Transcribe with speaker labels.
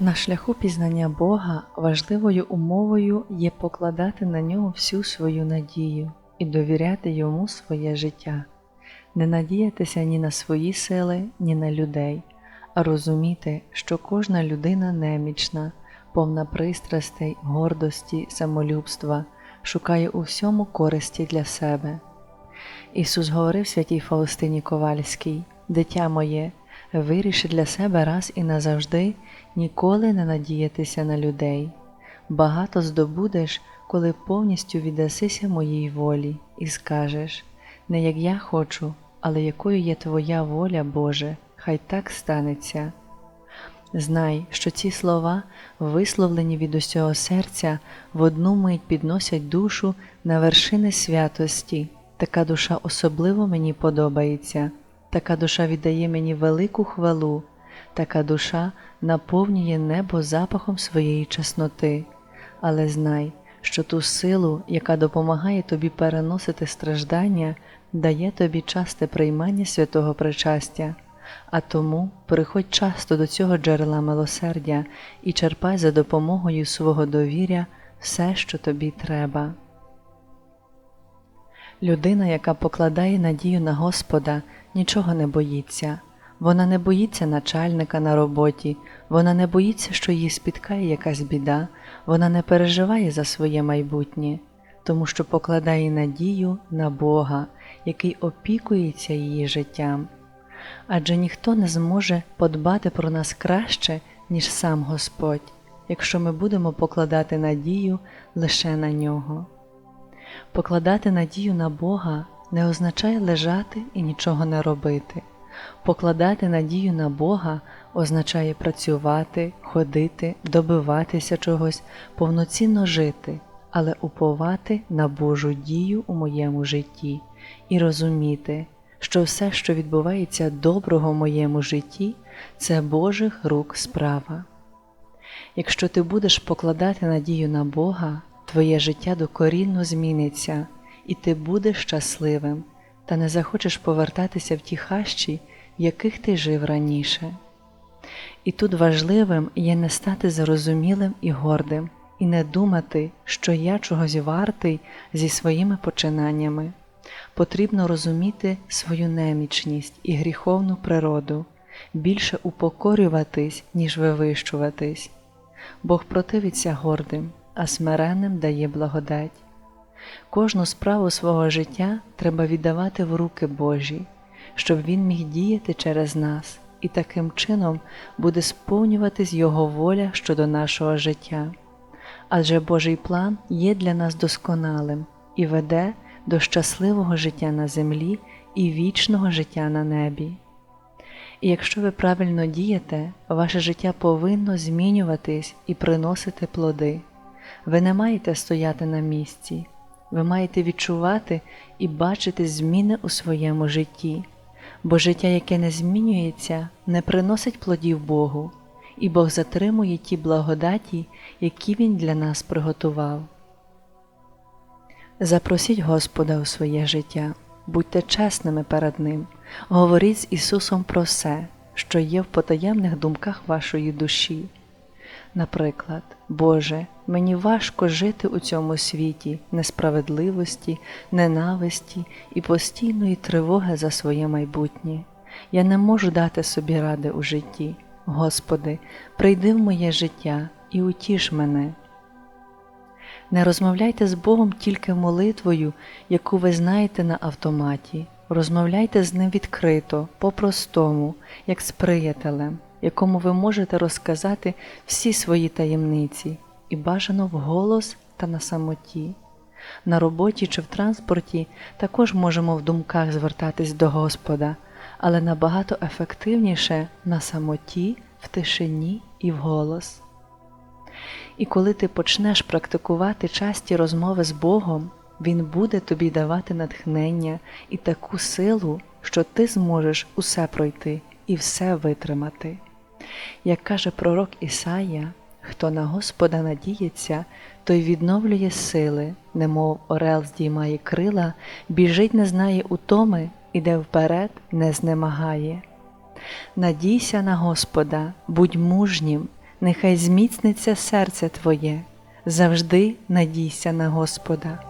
Speaker 1: На шляху пізнання Бога важливою умовою є покладати на нього всю свою надію і довіряти йому своє життя, не надіятися ні на свої сили, ні на людей, а розуміти, що кожна людина немічна, повна пристрастей, гордості, самолюбства, шукає у всьому користі для себе. Ісус говорив святій Фаустині Ковальській, Дитя моє, виріши для себе раз і назавжди ніколи не надіятися на людей. Багато здобудеш, коли повністю віддасися моїй волі, і скажеш не як я хочу, але якою є Твоя воля, Боже, хай так станеться. Знай, що ці слова, висловлені від усього серця, в одну мить підносять душу на вершини святості. Така душа особливо мені подобається, така душа віддає мені велику хвалу, така душа наповнює небо запахом своєї чесноти. Але знай, що ту силу, яка допомагає тобі переносити страждання, дає тобі часте приймання святого причастя. А тому приходь часто до цього джерела милосердя і черпай за допомогою свого довіря все, що тобі треба. Людина, яка покладає надію на Господа, нічого не боїться. Вона не боїться начальника на роботі, вона не боїться, що її спіткає якась біда, вона не переживає за своє майбутнє, тому що покладає надію на Бога, який опікується її життям. Адже ніхто не зможе подбати про нас краще, ніж сам Господь, якщо ми будемо покладати надію лише на нього. Покладати надію на Бога не означає лежати і нічого не робити. Покладати надію на Бога означає працювати, ходити, добиватися чогось, повноцінно жити, але уповати на Божу дію у моєму житті і розуміти, що все, що відбувається доброго в моєму житті, це Божих рук справа. Якщо ти будеш покладати надію на Бога, твоє життя докорінно зміниться, і ти будеш щасливим та не захочеш повертатися в ті хащі, в яких ти жив раніше. І тут важливим є не стати зарозумілим і гордим, і не думати, що я чогось вартий зі своїми починаннями. Потрібно розуміти свою немічність і гріховну природу, більше упокорюватись, ніж вивищуватись. Бог противиться гордим, а смиренним дає благодать. Кожну справу свого життя треба віддавати в руки Божі, щоб Він міг діяти через нас і таким чином буде сповнюватись Його воля щодо нашого життя. Адже Божий план є для нас досконалим і веде до щасливого життя на землі і вічного життя на небі. І якщо ви правильно дієте, ваше життя повинно змінюватись і приносити плоди. Ви не маєте стояти на місці, ви маєте відчувати і бачити зміни у своєму житті, бо життя, яке не змінюється, не приносить плодів Богу, і Бог затримує ті благодаті, які Він для нас приготував. Запросіть Господа у своє життя, будьте чесними перед Ним, говоріть з Ісусом про все, що є в потаємних думках вашої душі. Наприклад, Боже, мені важко жити у цьому світі несправедливості, ненависті і постійної тривоги за своє майбутнє. Я не можу дати собі ради у житті. Господи, прийди в моє життя і утіш мене. Не розмовляйте з Богом тільки молитвою, яку ви знаєте на автоматі. Розмовляйте з Ним відкрито, по-простому, як з приятелем, якому ви можете розказати всі свої таємниці, і бажано вголос та на самоті. На роботі чи в транспорті також можемо в думках звертатись до Господа, але набагато ефективніше на самоті, в тишині і вголос. І коли ти почнеш практикувати часті розмови з Богом, Він буде тобі давати натхнення і таку силу, що ти зможеш усе пройти і все витримати. Як каже пророк Ісая, хто на Господа надіється, той відновлює сили, немов орел здіймає крила, біжить, не знає утоми, іде вперед, не знемагає. Надійся на Господа, будь мужнім, нехай зміцниться серце твоє, завжди надійся на Господа.